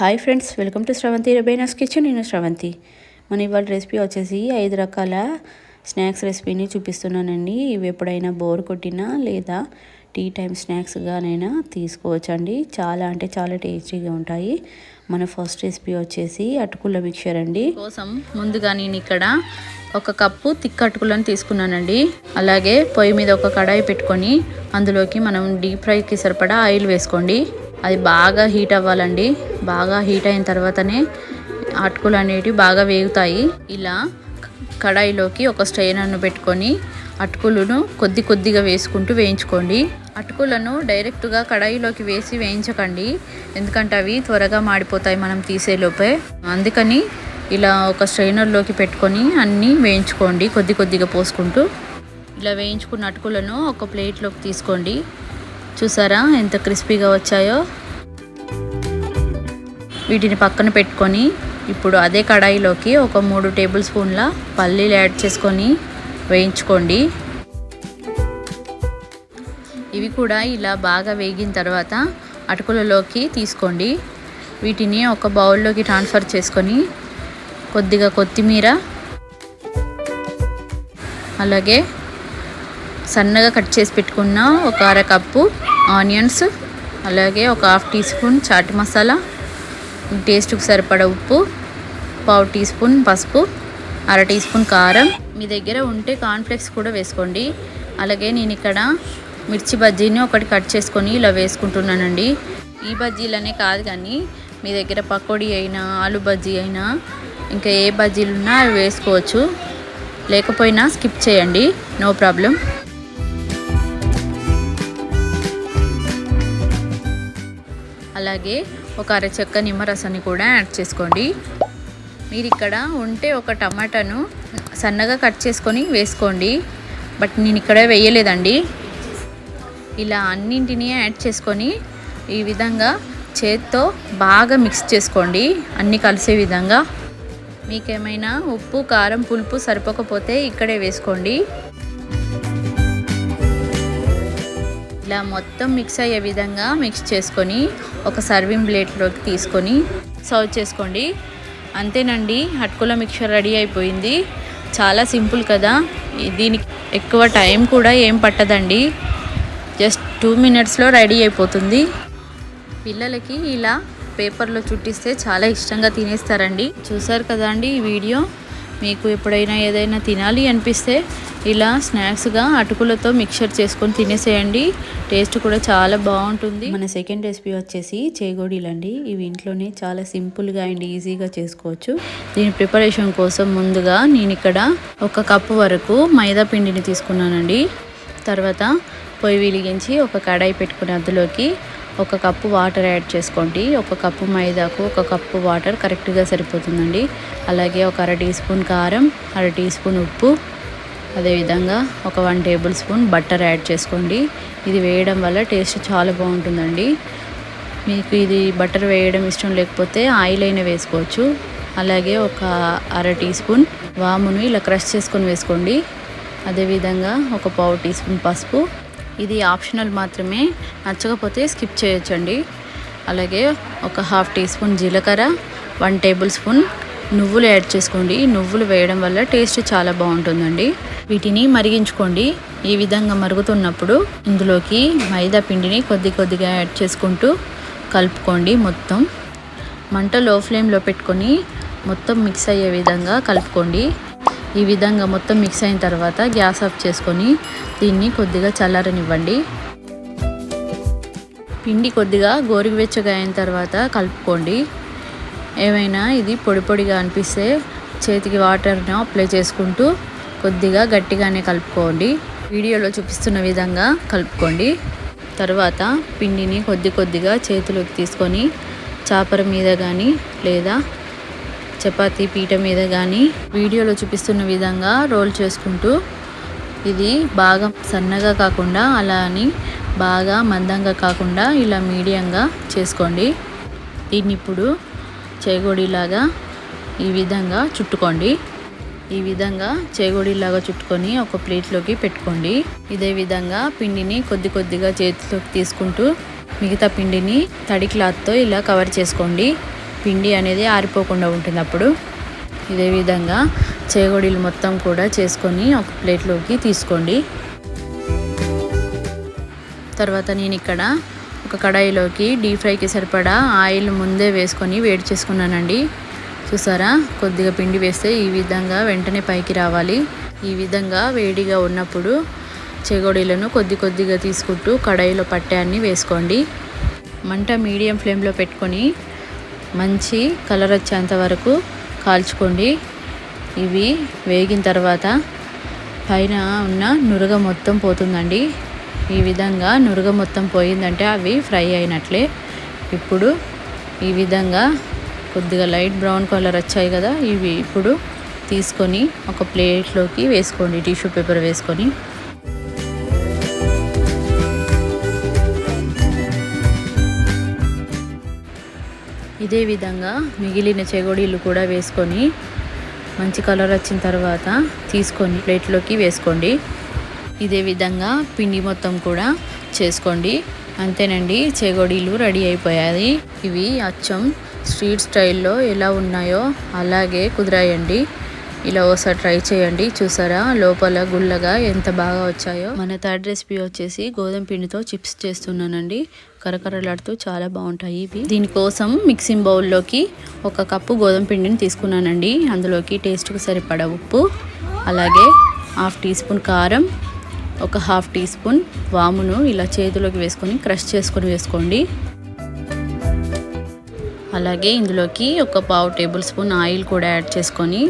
Hi friends welcome to Sravanthi రబైనాస్ kitchen నేను శ్రవంతి మన ఇవాళ రెసిపీ వచ్చేసి ఐదు రకాల స్నాక్స్ రెసిపీని చూపిస్తున్నానండి. ఇవి ఎప్పుడైనా బోర్ కొట్టినా లేదా టీ టైం స్నాక్స్గానైనా తీసుకోవచ్చండి. చాలా అంటే చాలా టేస్టీగా ఉంటాయి. మన ఫస్ట్ రెసిపీ వచ్చేసి అటుకుల మిక్చర్ అండి. కోసం ముందుగా నేను ఇక్కడ ఒక కప్పు తిక్క అటుకులను తీసుకున్నానండి. అలాగే పొయ్యి మీద ఒక కడాయి పెట్టుకొని అందులోకి మనం డీప్ ఫ్రైకి సరిపడా ఆయిల్ వేసుకోండి. అది బాగా హీట్ అవ్వాలండి. బాగా హీట్ అయిన తర్వాతనే అటుకులు అనేటివి బాగా వేగుతాయి. ఇలా కడాయిలోకి ఒక స్ట్రైనర్ను పెట్టుకొని అటుకులను కొద్ది కొద్దిగా వేసుకుంటూ వేయించుకోండి. అటుకులను డైరెక్ట్గా కడాయిలోకి వేసి వేయించకండి. ఎందుకంటే అవి త్వరగా మాడిపోతాయి మనం తీసేలోపే అందుకని ఇలా ఒక స్ట్రైనర్లోకి పెట్టుకొని అన్నీ వేయించుకోండి కొద్ది కొద్దిగా పోసుకుంటూ. ఇలా వేయించుకున్న అటుకులను ఒక ప్లేట్లోకి తీసుకోండి. చూసారా ఎంత క్రిస్పీగా వచ్చాయో? వీటిని పక్కన పెట్టుకొని ఇప్పుడు అదే కడాయిలోకి ఒక మూడు టేబుల్ స్పూన్ల పల్లీలు యాడ్ చేసుకొని వేయించుకోండి. ఇవి కూడా ఇలా బాగా వేగిన తర్వాత అటుకులలోకి తీసుకోండి. వీటిని ఒక బౌల్లోకి ట్రాన్స్ఫర్ చేసుకొని కొద్దిగా కొత్తిమీర అలాగే సన్నగా కట్ చేసి పెట్టుకున్న ఒక అర కప్పు ఆనియన్స్ అలాగే ఒక half teaspoon chaat masala టేస్ట్కి సరిపడ ఉప్పు పావు టీ స్పూన్ పసుపు అర టీ స్పూన్ కారం మీ దగ్గర ఉంటే కార్న్ఫ్లెక్స్ కూడా వేసుకోండి. అలాగే నేను ఇక్కడ మిర్చి బజ్జీని ఒకటి కట్ చేసుకొని ఇలా వేసుకుంటున్నానండి. ఈ బజ్జీలనే కాదు కానీ మీ దగ్గర పకోడీ అయినా ఆలు బజ్జీ అయినా ఇంకా ఏ బజ్జీలు ఉన్నా అవి వేసుకోవచ్చు. లేకపోయినా స్కిప్ చేయండి. No problem. అలాగే ఒక అరచెక్క నిమ్మరసాన్ని కూడా యాడ్ చేసుకోండి. మీరు ఇక్కడ ఉంటే ఒక టమాటాను సన్నగా కట్ చేసుకొని వేసుకోండి. బట్ నేను ఇక్కడే వేయలేదండి. ఇలా అన్నింటినీ యాడ్ చేసుకొని ఈ విధంగా చేత్తో బాగా మిక్స్ చేసుకోండి. అన్నీ కలిసే విధంగా. మీకేమైనా ఉప్పు కారం పులుపు సరిపోకపోతే ఇక్కడే వేసుకోండి. ఇలా మొత్తం మిక్స్ అయ్యే విధంగా మిక్స్ చేసుకొని ఒక సర్వింగ్ ప్లేట్లోకి తీసుకొని సర్వ్ చేసుకోండి. అంతేనండి అటుకుల మిక్చర్ రెడీ అయిపోయింది. చాలా సింపుల్ కదా. దీనికి ఎక్కువ టైం కూడా ఏం పట్టదండి. జస్ట్ టూ మినిట్స్లో రెడీ అయిపోతుంది. పిల్లలకి ఇలా పేపర్లో చుట్టిస్తే చాలా ఇష్టంగా తినేస్తారండి. చూసారు కదండి ఈ వీడియో? మీకు ఎప్పుడైనా ఏదైనా తినాలి అనిపిస్తే ఇలా స్నాక్స్గా అటుకులతో మిక్చర్ చేసుకొని తినేసేయండి. టేస్ట్ కూడా చాలా బాగుంటుంది. మన సెకండ్ రెసిపీ వచ్చేసి చేగోడీలండి. ఇవి ఇంట్లోనే చాలా సింపుల్గా అండ్ ఈజీగా చేసుకోవచ్చు. దీని ప్రిపరేషన్ కోసం ముందుగా నేను ఇక్కడ ఒక కప్పు వరకు మైదా పిండిని తీసుకున్నానండి. తర్వాత పొయ్యి వెలిగించి ఒక కడాయి పెట్టుకుని అందులోకి ఒక కప్పు వాటర్ యాడ్ చేసుకోండి. ఒక కప్పు మైదాకు ఒక కప్పు వాటర్ కరెక్ట్గా సరిపోతుందండి. అలాగే ఒక అర టీ స్పూన్ కారం అర టీ స్పూన్ ఉప్పు అదేవిధంగా ఒక one tablespoon butter add చేసుకోండి. ఇది వేయడం వల్ల టేస్ట్ చాలా బాగుంటుందండి. మీకు ఇది బటర్ వేయడం ఇష్టం లేకపోతే ఆయిల్ అయినా వేసుకోవచ్చు. అలాగే ఒక అర టీ స్పూన్ వామును ఇలా క్రష్ చేసుకొని వేసుకోండి. అదేవిధంగా ఒక పావు టీ స్పూన్ పసుపు ఇది ఆప్షనల్ మాత్రమే. నచ్చకపోతే స్కిప్ చేయొచ్చండి. అలాగే ఒక హాఫ్ టీ స్పూన్ జీలకర్ర వన్ టేబుల్ స్పూన్ నువ్వులు యాడ్ చేసుకోండి. నువ్వులు వేయడం వల్ల టేస్ట్ చాలా బాగుంటుందండి. వీటిని మరిగించుకోండి. ఈ విధంగా మరుగుతున్నప్పుడు ఇందులోకి మైదా పిండిని కొద్ది కొద్దిగా యాడ్ చేసుకుంటూ కలుపుకోండి మొత్తం. మంట లో ఫ్లేమ్లో పెట్టుకొని మొత్తం మిక్స్ అయ్యే విధంగా కలుపుకోండి. ఈ విధంగా మొత్తం మిక్స్ అయిన తర్వాత గ్యాస్ ఆఫ్ చేసుకొని దీన్ని కొద్దిగా చల్లారనివ్వండి. పిండి కొద్దిగా గోరువెచ్చగా అయిన తర్వాత కలుపుకోండి. ఏమైనా ఇది పొడి పొడిగా అనిపిస్తే చేతికి వాటర్ను అప్లై చేసుకుంటూ కొద్దిగా గట్టిగానే కలుపుకోండి. వీడియోలో చూపిస్తున్న విధంగా కలుపుకోండి. తర్వాత పిండిని కొద్ది కొద్దిగా చేతిలోకి తీసుకొని చాపర మీద కానీ లేదా చపాతీ పీట మీద కానీ వీడియోలో చూపిస్తున్న విధంగా రోల్ చేసుకుంటూ ఇది బాగా సన్నగా కాకుండా అలా అని బాగా మందంగా కాకుండా ఇలా మీడియంగా చేసుకోండి. దీన్ని ఇప్పుడు చేగోడిలాగా ఈ విధంగా చుట్టుకోండి. ఈ విధంగా చేగోడిలాగా చుట్టుకొని ఒక ప్లేట్లోకి పెట్టుకోండి. ఇదే విధంగా పిండిని కొద్ది కొద్దిగా చేతిలోకి తీసుకుంటూ మిగతా పిండిని తడి క్లాత్తో ఇలా కవర్ చేసుకోండి. పిండి అనేది ఆరిపోకుండా ఉంటుంది అప్పుడు. ఇదే విధంగా చేగోడీలు మొత్తం కూడా చేసుకొని ఒక ప్లేట్లోకి తీసుకోండి. తర్వాత నేను ఇక్కడ ఒక కడాయిలోకి డీప్ ఫ్రైకి సరిపడా ఆయిల్ ముందే వేసుకొని వేడి చేసుకున్నానండి. చూసారా? కొద్దిగా పిండి వేస్తే ఈ విధంగా వెంటనే పైకి రావాలి. ఈ విధంగా వేడిగా ఉన్నప్పుడు చెగోడీలను కొద్ది కొద్దిగా తీసుకుంటూ కడాయిలో పట్టాన్ని వేసుకోండి. మంట మీడియం ఫ్లేమ్లో పెట్టుకొని మంచి కలర్ వచ్చేంత వరకు కాల్చుకోండి. ఇవి వేగిన తర్వాత పైన ఉన్న నురగ మొత్తం పోతుందండి. ఈ విధంగా నురగ మొత్తం పోయిందంటే అవి ఫ్రై అయినట్లే. ఇప్పుడు ఈ విధంగా కొద్దిగా లైట్ బ్రౌన్ కలర్ వచ్చాయి కదా ఇవి ఇప్పుడు తీసుకొని ఒక ప్లేట్లోకి వేసుకోండి టిష్యూ పేపర్ వేసుకొని. ఇదే విధంగా మిగిలిన చెగోడీలు కూడా వేసుకొని మంచి కలర్ వచ్చిన తర్వాత తీసుకొని ప్లేట్లోకి వేసుకోండి. ఇదే విధంగా పిండి మొత్తం కూడా చేసుకోండి. అంతేనండి చెగోడీలు రెడీ అయిపోయాయి. ఇవి అచ్చం స్ట్రీట్ స్టైల్లో ఎలా ఉన్నాయో అలాగే కుదిరాయండి. ఇలా ఒకసారి ట్రై చేయండి. చూసారా? లోపల గుల్లగా ఎంత బాగా వచ్చాయో. మన థర్డ్ రెసిపీ వచ్చేసి గోధుమ పిండితో చిప్స్ చేస్తున్నానండి. కరకరలాడుతూ చాలా బాగుంటాయి ఇవి. దీనికోసం మిక్సింగ్ బౌల్లోకి ఒక కప్పు గోధుమ పిండిని తీసుకున్నానండి. అందులోకి టేస్ట్కి సరిపడా ఉప్పు అలాగే హాఫ్ టీ స్పూన్ కారం ఒక హాఫ్ టీ స్పూన్ వామును ఇలా చేతిలోకి వేసుకొని క్రష్ చేసుకొని వేసుకోండి. అలాగే ఇందులోకి ఒక పావు టేబుల్ స్పూన్ ఆయిల్ కూడా యాడ్ చేసుకొని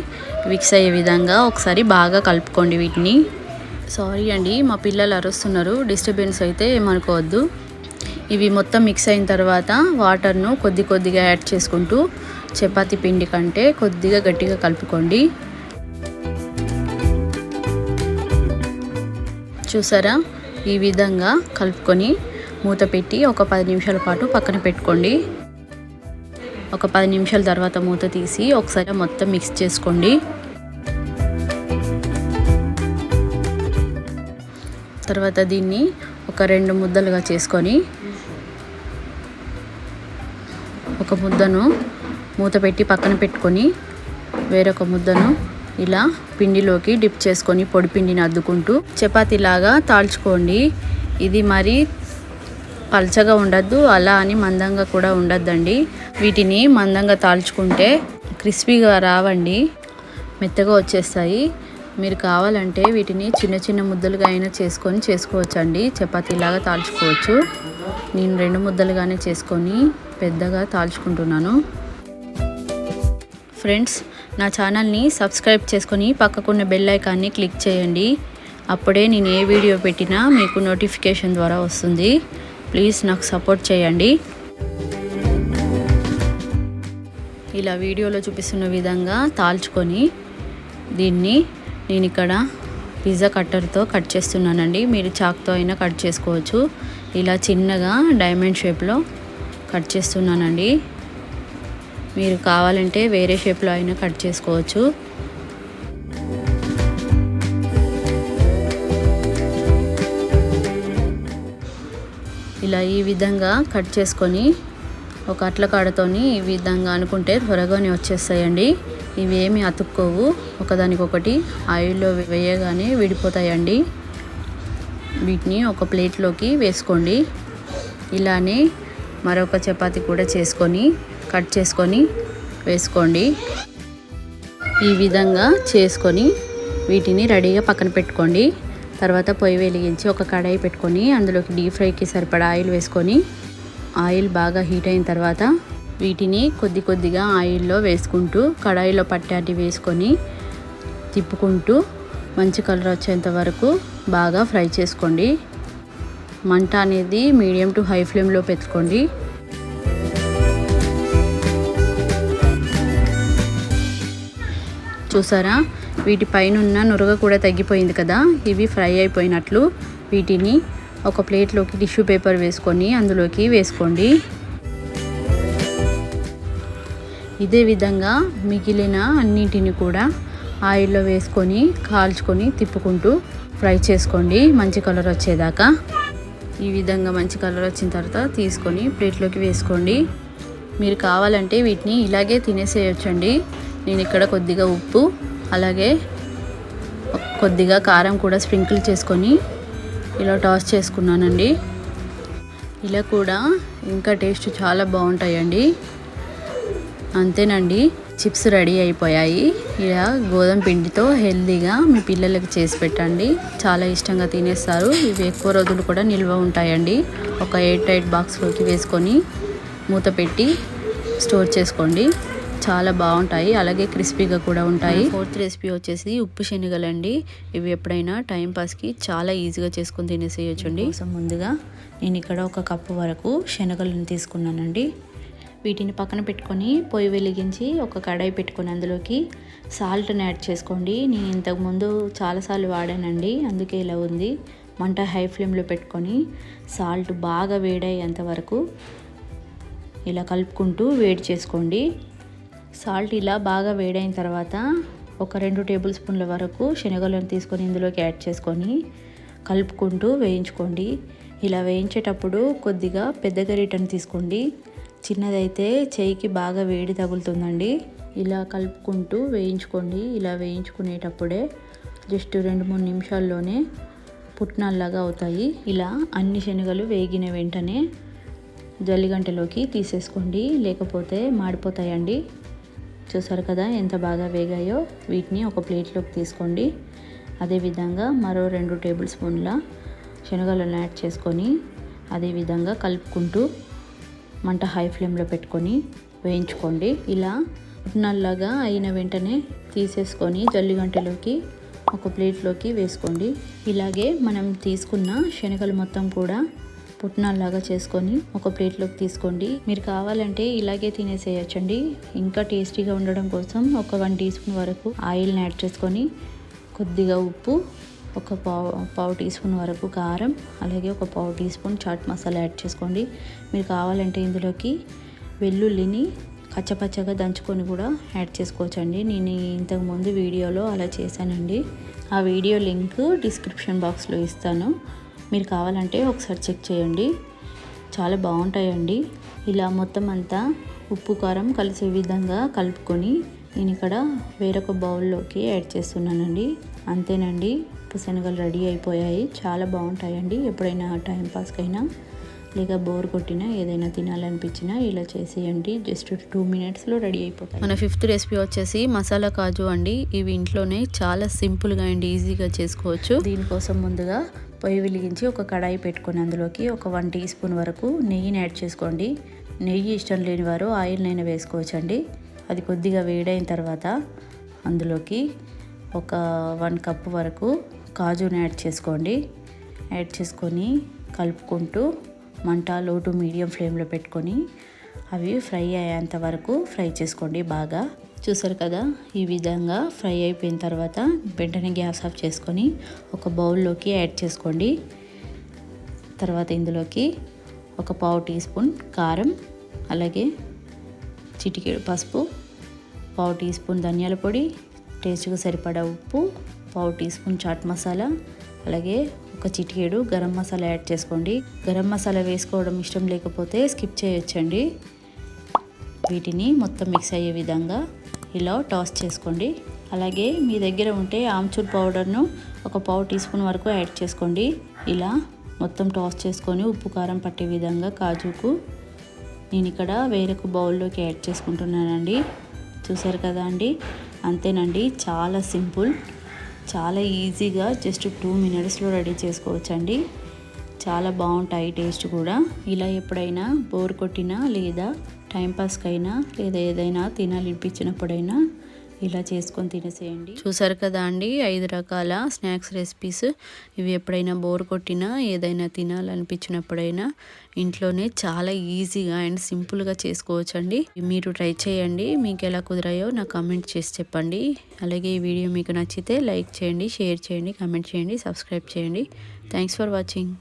మిక్స్ అయ్యే విధంగా ఒకసారి బాగా కలుపుకోండి వీటిని. సారీ అండి మా పిల్లలు అరుస్తున్నారు డిస్టర్బెన్స్ అయితే ఏమనుకోవద్దు. ఇవి మొత్తం మిక్స్ అయిన తర్వాత వాటర్ను కొద్ది కొద్దిగా యాడ్ చేసుకుంటూ చపాతి పిండి కంటే కొద్దిగా గట్టిగా కలుపుకోండి. చూసారా? ఈ విధంగా కలుపుకొని మూత పెట్టి ఒక పది నిమిషాల పాటు పక్కన పెట్టుకోండి. ఒక పది నిమిషాల తర్వాత మూత తీసి ఒకసారి మొత్తం మిక్స్ చేసుకోండి. తర్వాత దీన్ని ఒక రెండు ముద్దలుగా చేసుకొని ఒక ముద్దను మూత పెట్టి పక్కన పెట్టుకొని వేరొక ముద్దను ఇలా పిండిలోకి డిప్ చేసుకొని పొడి పిండిని అద్దుకుంటూ చపాతీలాగా తాల్చుకోండి. ఇది మరి పల్చగా ఉండద్దు అలా అని మందంగా కూడా ఉండద్దండి. వీటిని మందంగా తాల్చుకుంటే క్రిస్పీగా రావండి. మెత్తగా వచ్చేస్తాయి. మీరు కావాలంటే వీటిని చిన్న చిన్న ముద్దలుగా అయినా చేసుకొని చేసుకోవచ్చండి. చపాతీలాగా తాల్చుకోవచ్చు. నేను రెండు ముద్దలుగానే చేసుకొని పెద్దగా తాల్చుకుంటున్నాను. ఫ్రెండ్స్ నా ఛానల్ని సబ్స్క్రైబ్ చేసుకొని పక్కకున్న బెల్ ఐకాన్ని క్లిక్ చేయండి. అప్పుడే నేను ఏ వీడియో పెట్టినా మీకు నోటిఫికేషన్ ద్వారా వస్తుంది. ప్లీజ్ నాకు సపోర్ట్ చేయండి. ఇలా వీడియోలో చూపిస్తున్న విధంగా తాల్చుకొని దీన్ని నేను ఇక్కడ పిజ్జా కట్టర్తో కట్ చేస్తున్నానండి. మీరు చాక్తో అయినా కట్ చేసుకోవచ్చు. ఇలా చిన్నగా డైమండ్ షేప్లో కట్ చేస్తున్నానండి. మీరు కావాలంటే వేరే షేప్లో అయినా కట్ చేసుకోవచ్చు. ఇలా ఈ విధంగా కట్ చేసుకొని ఒక అట్ల కాడతోని ఈ విధంగా అనుకుంటే త్వరగానే వచ్చేస్తాయండి. ఇవి ఏమి అతుక్కోవు. ఒకదానికొకటి ఆయిల్లో వేయగానే విడిపోతాయండి. వీటిని ఒక ప్లేట్లోకి వేసుకోండి. ఇలానే మరొక చపాతి కూడా చేసుకొని కట్ చేసుకొని వేసుకోండి. ఈ విధంగా చేసుకొని వీటిని రెడీగా పక్కన పెట్టుకోండి. తర్వాత పొయ్యి వెలిగించి ఒక కడాయి పెట్టుకొని అందులోకి డీప్ ఫ్రైకి సరిపడా ఆయిల్ వేసుకొని ఆయిల్ బాగా హీట్ అయిన తర్వాత వీటిని కొద్ది కొద్దిగా ఆయిల్లో వేసుకుంటూ కడాయిలో పట్టాటి వేసుకొని తిప్పుకుంటూ మంచి కలర్ వచ్చేంత వరకు బాగా ఫ్రై చేసుకోండి. మంట అనేది మీడియం టు హై ఫ్లేమ్లో పెట్టుకోండి. చూసారా? వీటి పైన ఉన్న నురగ కూడా తగ్గిపోయింది కదా. ఇవి ఫ్రై అయిపోయినట్లు వీటిని ఒక ప్లేట్లోకి టిష్యూ పేపర్ వేసుకొని అందులోకి వేసుకోండి. ఇదే విధంగా మిగిలిన అన్నిటిని కూడా ఆయిల్లో వేసుకొని కాల్చుకొని తిప్పుకుంటూ ఫ్రై చేసుకోండి. మంచి కలర్ వచ్చేదాకా. ఈ విధంగా మంచి కలర్ వచ్చిన తర్వాత తీసుకొని ప్లేట్లోకి వేసుకోండి. మీరు కావాలంటే వీటిని ఇలాగే తినేసేయచ్చండి. నేను ఇక్కడ కొద్దిగా ఉప్పు అలాగే కొద్దిగా కారం కూడా స్ప్రింకిల్ చేసుకొని ఇలా టాస్ చేసుకున్నానండి. ఇలా కూడా ఇంకా టేస్ట్ చాలా బాగుంటాయండి. అంతేనండి చిప్స్ రెడీ అయిపోయాయి. ఇలా గోధుమ పిండితో హెల్దీగా మీ పిల్లలకి చేసి పెట్టండి. చాలా ఇష్టంగా తినేస్తారు. ఇవి ఎక్కువ రోజులు కూడా నిల్వ ఉంటాయండి. ఒక ఎయిట్ ఎయిట్ బాక్స్లోకి వేసుకొని మూత పెట్టి స్టోర్ చేసుకోండి. చాలా బాగుంటాయి. అలాగే క్రిస్పీగా కూడా ఉంటాయి. ఫోర్త్ రెసిపీ వచ్చేసి ఉప్పు శనగలండి. ఇవి ఎప్పుడైనా టైం పాస్కి చాలా ఈజీగా చేసుకొని తినేసేయచ్చండి. కోసం ముందుగా నేను ఇక్కడ ఒక కప్పు వరకు శనగలను తీసుకున్నానండి. వీటిని పక్కన పెట్టుకొని పొయ్యి వెలిగించి ఒక కడాయి పెట్టుకొని అందులోకి సాల్ట్ని యాడ్ చేసుకోండి. నేను ఇంతకుముందు చాలాసార్లు వాడానండి. అందుకే ఇలా ఉంది. మంట హై ఫ్లేమ్లో పెట్టుకొని సాల్ట్ బాగా వేడయ్యేంత వరకు ఇలా కలుపుకుంటూ వేడి చేసుకోండి. సాల్ట్ ఇలా బాగా వేడైన తర్వాత ఒక రెండు టేబుల్ స్పూన్ల వరకు శనగలను తీసుకొని ఇందులోకి యాడ్ చేసుకొని కలుపుకుంటూ వేయించుకోండి. ఇలా వేయించేటప్పుడు కొద్దిగా పెద్ద గరిటను తీసుకోండి. చిన్నదైతే చేయికి బాగా వేడి తగులుతుందండి. ఇలా కలుపుకుంటూ వేయించుకోండి. ఇలా వేయించుకునేటప్పుడే జస్ట్ రెండు మూడు నిమిషాల్లోనే పుట్నాల్లాగా అవుతాయి. ఇలా అన్ని శనగలు వేగిన వెంటనే జల్లిగంటలోకి తీసేసుకోండి. లేకపోతే మాడిపోతాయండి. చూసారు కదా ఎంత బాగా వేగాయో? వీటిని ఒక ప్లేట్లోకి తీసుకోండి. అదేవిధంగా మరో రెండు టేబుల్ స్పూన్ల శనగలను యాడ్ చేసుకొని అదేవిధంగా కలుపుకుంటూ మంట హై ఫ్లేమ్లో పెట్టుకొని వేయించుకోండి. ఇలా నల్లగా అయిన వెంటనే తీసేసుకొని జల్లిగంటలోకి ఒక ప్లేట్లోకి వేసుకోండి. ఇలాగే మనం తీసుకున్న శనగలు మొత్తం కూడా పుట్నాల్లాగా చేసుకొని ఒక ప్లేట్లోకి తీసుకోండి. మీరు కావాలంటే ఇలాగే తినేసేయచ్చండి. ఇంకా టేస్టీగా ఉండడం కోసం ఒక వన్ టీ స్పూన్ వరకు ఆయిల్ని యాడ్ చేసుకొని కొద్దిగా ఉప్పు ఒక పావు పావు టీ స్పూన్ వరకు కారం అలాగే ఒక పావు teaspoon chaat masala add చేసుకోండి. మీరు కావాలంటే ఇందులోకి వెల్లుల్లిని కచ్చపచ్చగా దంచుకొని కూడా యాడ్ చేసుకోవచ్చండి. నేను ఇంతకుముందు వీడియోలో అలా చేశానండి. ఆ వీడియో లింక్ డిస్క్రిప్షన్ బాక్స్లో ఇస్తాను. మీరు కావాలంటే ఒకసారి చెక్ చేయండి. చాలా బాగుంటాయండి. ఇలా మొత్తం అంతా ఉప్పు కారం కలిసే విధంగా కలుపుకొని నేను ఇక్కడ వేరొక బౌల్లోకి యాడ్ చేస్తున్నానండి. అంతేనండి. శనగలు రెడీ అయిపోయాయి. చాలా బాగుంటాయండి. ఎప్పుడైనా టైం పాస్కైనా. లేక బోర్ కొట్టినా ఏదైనా తినాలనిపించినా ఇలా చేసేయండి. జస్ట్ టూ మినిట్స్లో రెడీ అయిపోతాయి. మన ఫిఫ్త్ రెసిపీ వచ్చేసి మసాలా కాజు అండి. ఇవి ఇంట్లోనే చాలా సింపుల్గా అండ్ ఈజీగా చేసుకోవచ్చు. దీనికోసం ముందుగా పొయ్యి వెలిగించి ఒక కడాయి పెట్టుకొని అందులోకి ఒక వన్ టీ స్పూన్ వరకు నెయ్యిని యాడ్ చేసుకోండి. నెయ్యి ఇష్టం లేని వారు ఆయిల్నైనా వేసుకోవచ్చండి. అది కొద్దిగా వేడైన తర్వాత అందులోకి ఒక వన్ కప్ వరకు కాజుని యాడ్ చేసుకోండి. యాడ్ చేసుకొని కలుపుకుంటూ మంట లో టు మీడియం ఫ్లేమ్లో పెట్టుకొని అవి ఫ్రై అయ్యేంత వరకు ఫ్రై చేసుకోండి బాగా. చూసారు కదా ఈ విధంగా ఫ్రై అయిపోయిన తర్వాత వెంటనే గ్యాస్ ఆఫ్ చేసుకొని ఒక బౌల్లోకి యాడ్ చేసుకోండి. తర్వాత ఇందులోకి ఒక పావు టీ స్పూన్ కారం అలాగే చిటికెడు పసుపు పావు టీ స్పూన్ ధనియాల పొడి టేస్ట్గా సరిపడా ఉప్పు పావు టీ స్పూన్ చాట్ మసాలా అలాగే ఒక చిటికేడు గరం మసాలా యాడ్ చేసుకోండి. గరం మసాలా వేసుకోవడం ఇష్టం లేకపోతే స్కిప్ చేయొచ్చండి. వీటిని మొత్తం మిక్స్ అయ్యే విధంగా ఇలా టాస్ చేసుకోండి. అలాగే మీ దగ్గర ఉంటే ఆమ్చూర్ పౌడర్ను ఒక పావు టీ స్పూన్ వరకు యాడ్ చేసుకోండి. ఇలా మొత్తం టాస్ చేసుకొని ఉప్పు కారం పట్టే విధంగా కాజుకు నేను ఇక్కడ వేరొక బౌల్లోకి యాడ్ చేసుకుంటున్నానండి. చూసారు కదా అండి? అంతేనండి. చాలా సింపుల్. చాలా ఈజీగా జస్ట్ టూ మినిట్స్లో రెడీ చేసుకోవచ్చండి. చాలా బాగుంటాయి టేస్ట్ కూడా. ఇలా ఎప్పుడైనా బోర్ కొట్టినా లేదా టైంపాస్కైనా లేదా ఏదైనా తినాలనిపించినప్పుడైనా ఇలా చేసుకొని తినేసేయండి. చూసారు కదా అండి ఐదు రకాల స్నాక్స్ రెసిపీస్. ఇవి ఎప్పుడైనా బోర్ కొట్టినా ఏదైనా తినాలనిపించినప్పుడైనా ఇంట్లోనే చాలా ఈజీగా అండ్ సింపుల్గా చేసుకోవచ్చు అండి మీరు ట్రై చేయండి మీకు ఎలా కుదిరాయో నాకు కమెంట్ చేసి చెప్పండి. అలాగే ఈ వీడియో మీకు నచ్చితే లైక్ చేయండి షేర్ చేయండి కమెంట్ చేయండి సబ్స్క్రైబ్ చేయండి. Thanks for watching.